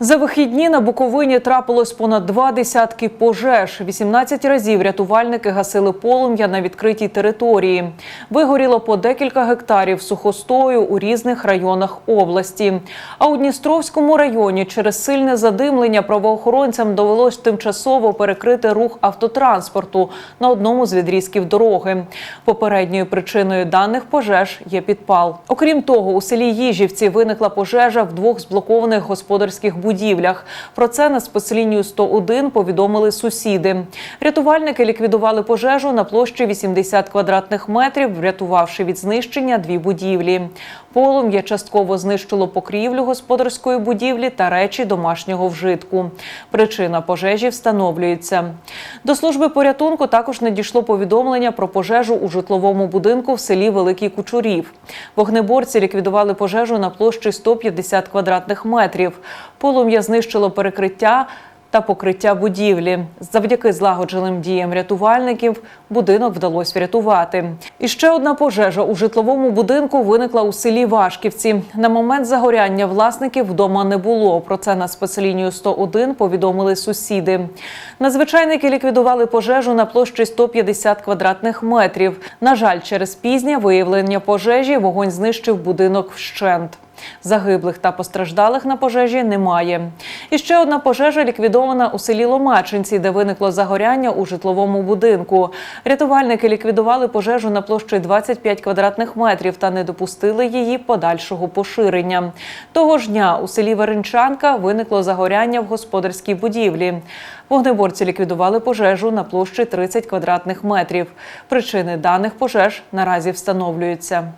За вихідні на Буковині трапилось понад два десятки пожеж. 18 разів рятувальники гасили полум'я на відкритій території. Вигоріло по декілька гектарів сухостою у різних районах області. А у Дністровському районі через сильне задимлення правоохоронцям довелось тимчасово перекрити рух автотранспорту на одному з відрізків дороги. Попередньою причиною даних пожеж є підпал. Окрім того, у селі Їжівці виникла пожежа в двох зблокованих господарських будівлях. Про це на спецлінію 101 повідомили сусіди. Рятувальники ліквідували пожежу на площі 80 квадратних метрів, врятувавши від знищення дві будівлі. Полум'я частково знищило покрівлю господарської будівлі та речі домашнього вжитку. Причина пожежі встановлюється. До служби порятунку також надійшло повідомлення про пожежу у житловому будинку в селі Великий Кучурів. Вогнеборці ліквідували пожежу на площі 150 квадратних метрів. Полум'я знищило перекриття та покриття будівлі. Завдяки злагодженим діям рятувальників будинок вдалося врятувати. І ще одна пожежа у житловому будинку виникла у селі Вашківці. На момент загоряння власників вдома не було. Про це на спецлінію 101 повідомили сусіди. Надзвичайники ліквідували пожежу на площі 150 квадратних метрів. На жаль, через пізнє виявлення пожежі вогонь знищив будинок вщент. Загиблих та постраждалих на пожежі немає. І ще одна пожежа ліквідована у селі Ломачинці, де виникло загоряння у житловому будинку. Рятувальники ліквідували пожежу на площі 25 квадратних метрів та не допустили її подальшого поширення. Того ж дня у селі Веренчанка виникло загоряння в господарській будівлі. Вогнеборці ліквідували пожежу на площі 30 квадратних метрів. Причини даних пожеж наразі встановлюються.